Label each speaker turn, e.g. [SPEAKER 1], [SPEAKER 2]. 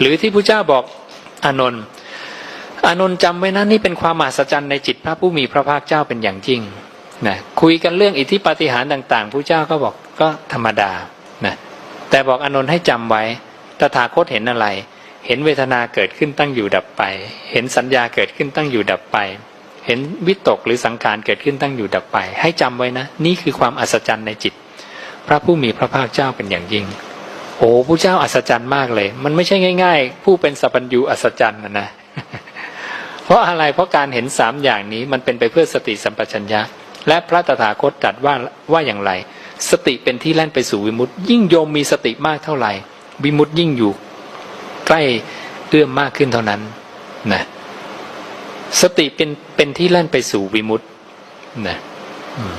[SPEAKER 1] หรือที่พระเจ้าบอกอานนท์อานนท์จำไว้นะนี่เป็นความมหัศจรรย์ในจิตพระผู้มีพระภาคเจ้าเป็นอย่างยิ่งนะคุยกันเรื่องอิทธิปาฏิหาริย์ต่างๆพระเจ้าก็บอกก็ธรรมดานะแต่บอกอานนท์ให้จำไว้ตถาคตเห็นอะไร เห็นเวทนาเกิดขึ้นตั้งอยู่ดับไป เห็นสัญญาเกิดขึ้นตั้งอยู่ดับไป เห็นวิตกหรือสังขารเกิดขึ้นตั้งอยู่ดับไป ให้จำไว้นะ นี่คือความอัศจรรย์ในจิต พระผู้มีพระภาคเจ้าเป็นอย่างยิ่ง โอ้ผู้เจ้าอัศจรรย์มากเลย มันไม่ใช่ง่าย ๆ ผู้เป็นสัพพัญญูอัศจรรย์นะนะเพราะอะไรเพราะการเห็นสามอย่างนี้มันเป็นไปเพื่อสติสัมปชัญญะ และพระตถาคตตรัสว่าว่าอย่างไร สติเป็นที่แล่นไปสู่วิมุตติ ยิ่งโยมมีสติมากเท่าไหร่ วิมุตติยิ่งอยู่ ใกล้เอื้อมมากขึ้นเท่านั้นนะสติเป็นเป็นที่แล่นไปสู่วิมุตตินะอืม